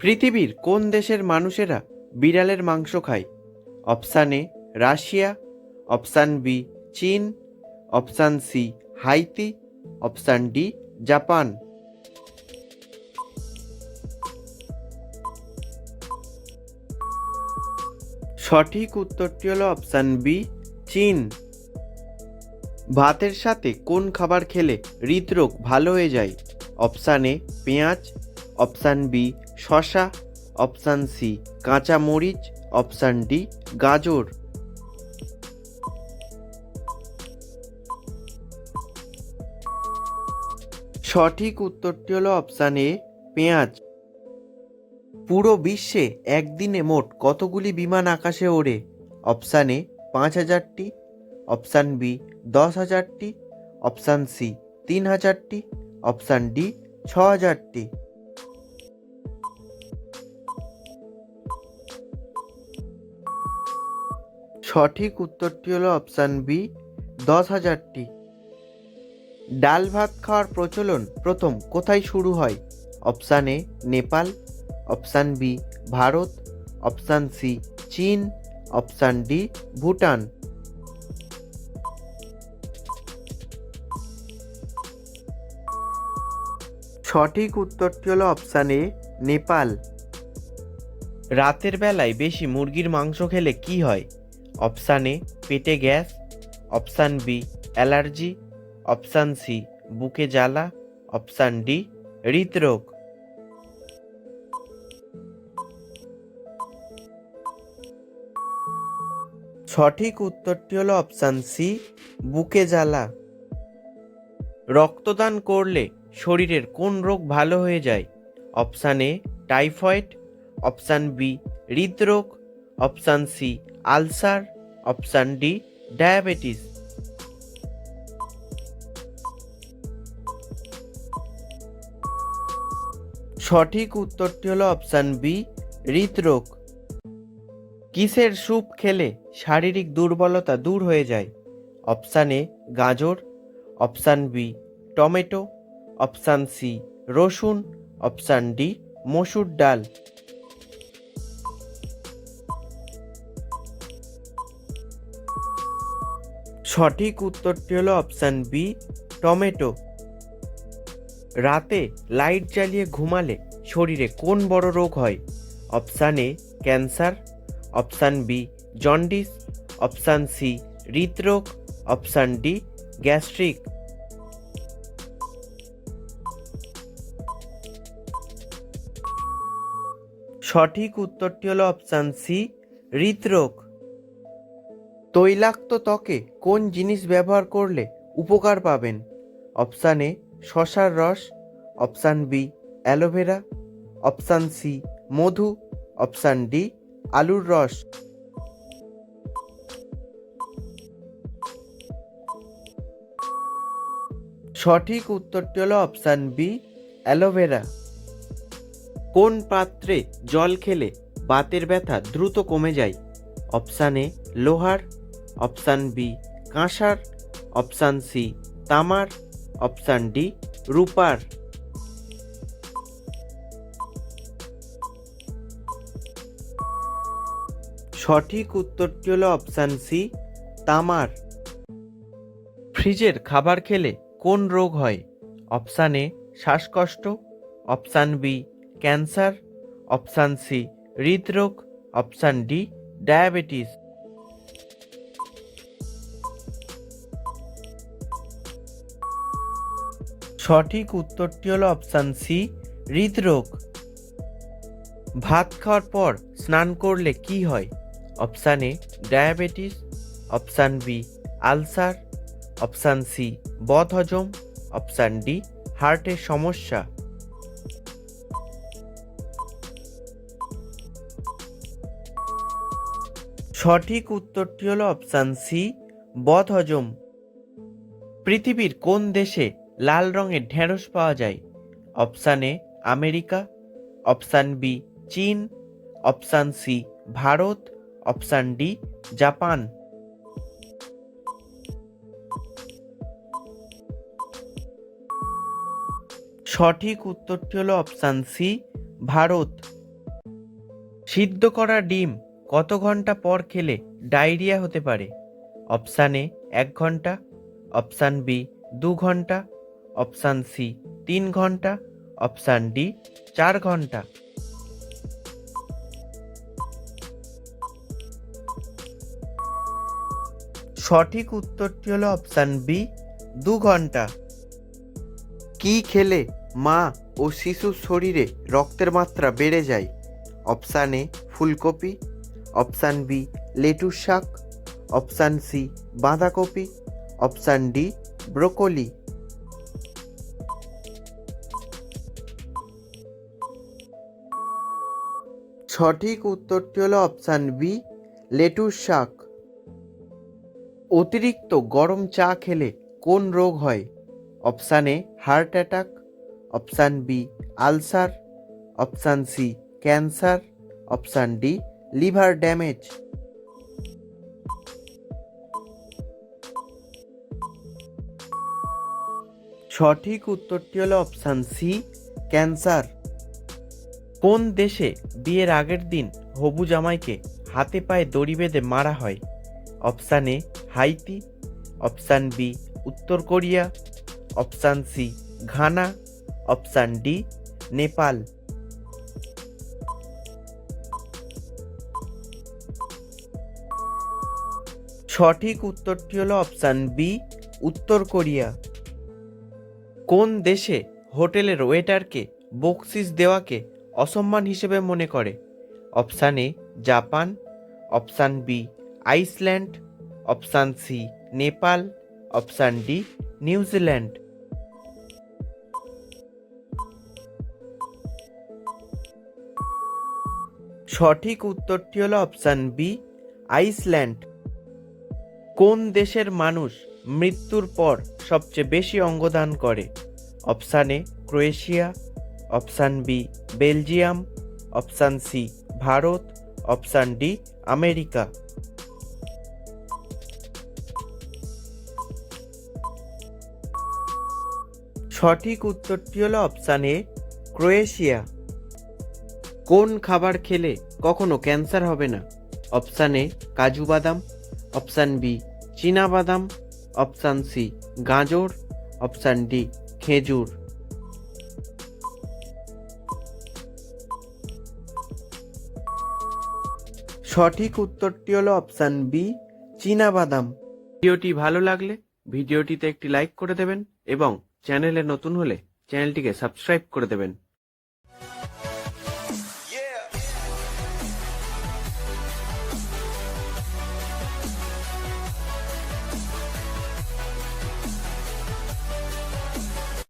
পৃথিবীর কোন দেশের মানুষেরা বিড়ালের মাংস খায়? Option A, Russia, option B, চীন, option C, Haiti, option D, Japan. সঠিক উত্তরটি হলো অপশান বি, চীন। ভাতের সাথে কোন খাবার খেলে হৃদরোগ ভালো হয়ে যায়? অপশান এ, পেঁয়াজ, অপশান বি শশা অপশান সি কাঁচা মরিচ অপশান ডি গাজর। সঠিক উত্তরটি হলো অপশান এ পেঁয়াজ। পুরো বিশ্বে একদিনে মোট কতগুলি বিমান আকাশে ওড়ে? অপশান এ পাঁচ হাজারটি। অপশান বি দশ হাজারটি। অপশান সি তিন হাজারটি। অপশান ডি ছ হাজারটি। সঠিক উত্তরটি হলো অপশান বি দশ হাজারটি। ডাল ভাত খাওয়ার প্রচলন প্রথম কোথায় শুরু হয়? Option A Nepal option B Bharat option C চীন অপশান ডি ভুটান। সঠিক উত্তরটি হলো অপশান এ নেপাল। রাতের বেলায় বেশি মুরগির মাংস খেলে কি হয়? অপশান এ পেটে gas, option B allergy, option C বুকে জ্বালা, অপশান ডি হৃদরোগ। সঠিক উত্তরটি হলো অপশান সি বুকে জ্বালা। রক্তদান করলে শরীরের কোন রোগ ভালো হয়ে যায়? Option A typhoid, option B হৃদরোগ, option C ulcer option D, diabetes. সঠিক উত্তরটি হলো অপশান বি, হৃদরোগ। কিসের স্যুপ খেলে শারীরিক দুর্বলতা দূর হয়ে যায়? অপশান এ, গাজর। Option B, tomato. Option C, রসুন। অপশান ডি, মসুর ডাল। সঠিক উত্তরটি হলো অপশান বি টমেটো রাতে লাইট জ্বালিয়ে ঘুমালে শরীরে কোন বড় রোগ হয়? Option A cancer option B jaundice option C হৃদরোগ. অপশান ডি গ্যাস্ট্রিক সঠিক উত্তরটি হলো অপশান সি হৃদরোগ। তৈলাক্ত ত্বকে কোন জিনিস ব্যবহার করলে উপকার পাবেন? অপশান এ, শশার রস। Option B, aloe vera. Option C, মধু। অপশান ডি, আলুর রস। সঠিক উত্তরটি হলো অপশান বি, অ্যালোভেরা। কোন পাত্রে জল খেলে বাতের ব্যথা দ্রুত কমে যায়? অপশান এ, লোহার। অপশান বি, কাঁসার। অপশান সি, তামার। অপশান ডি, রূপার। সঠিক উত্তরটি হলো অপশান সি, তামার। ফ্রিজের খাবার খেলে কোন রোগ হয়? অপশান এ, শ্বাসকষ্ট। Option B, cancer. Option C, হৃদরোগ। Option D, diabetes. সঠিক উত্তরটি হলো অপশান সি হৃদরোগ। ভাত খাওয়ার পর স্নান করলে কি হয়? Option A diabetes option B ulcer option C বদহজম। অপশান ডি হার্টের সমস্যা। সঠিক উত্তরটি হলো অপশান সি বদহজম। পৃথিবীর কোন দেশে লাল রঙের ঢেঁড়স পাওয়া যায়। Option A, America, option B, চীন, option C, Bharat, option D, Japan. সঠিক উত্তরটি হলো অপশান সি, ভারত। সিদ্ধ করা ডিম কত ঘণ্টা পর খেলে ডায়রিয়া হতে পারে? অপশান এ, এক ঘণ্টা। অপশান বি, দু ঘণ্টা। অপশান সি, তিন ঘণ্টা। অপশান ডি, চার ঘণ্টা। সঠিক উত্তরটি হলো অপশান বি, দু ঘণ্টা। কি খেলে মা ও শিশুর শরীরে রক্তের মাত্রা বেড়ে যায়? অপশান এ, ফুলকপি। অপশান বি লেটুস শাক। অপশান সি, বাঁধাকপি। Option D, broccoli. সঠিক উত্তরটি হলো অপশান বি, লেটুস শাক। অতিরিক্ত গরম চা খেলে কোন রোগ হয়? Option A, heart attack, option B, ulcer, option C, cancer, option D, liver damage. সঠিক উত্তরটি হলো অপশান সি, ক্যান্সার। কোন দেশে বিয়ের আগের দিন হবু জামাইকে হাতে পায়ে দড়ি বেঁধে মারা হয়? Option A, Haiti, option B, উত্তর Korea, option C, Ghana, option D, Nepal. সঠিক উত্তরটি হলো অপশান বি, উত্তর কোরিয়া। কোন দেশে হোটেলের ওয়েটারকে বকশিস দেওয়াকে অসম্মান হিসেবে মনে করে। Option A, Japan. Option B, Iceland. Option C, Nepal. Option D, New Zealand. সঠিক উত্তরটি হলো অপশান বি, আইসল্যান্ড। কোন দেশের মানুষ মৃত্যুর পর সবচেয়ে বেশি অঙ্গদান করে? Option A, Croatia. Option B, Belgium. Option C, Bharat. Option D, America. সঠিক উত্তরটি হলো অপশান এ, ক্রোয়েশিয়া। কোন খাবার খেলে কখনো ক্যান্সার হবে না? অপশান এ, কাজু বাদাম। অপশান বি, চীনা বাদাম। অপশান সি, গাজর। অপশান ডি, খেজুর। সঠিক উত্তরটি হলো অপশান বি চীনা বাদাম ভিডিওটি ভালো লাগলে ভিডিওটিতে একটি লাইক করে দেবেন এবং চ্যানেলে নতুন হলে চ্যানেলটিকে সাবস্ক্রাইব করে দেবেন।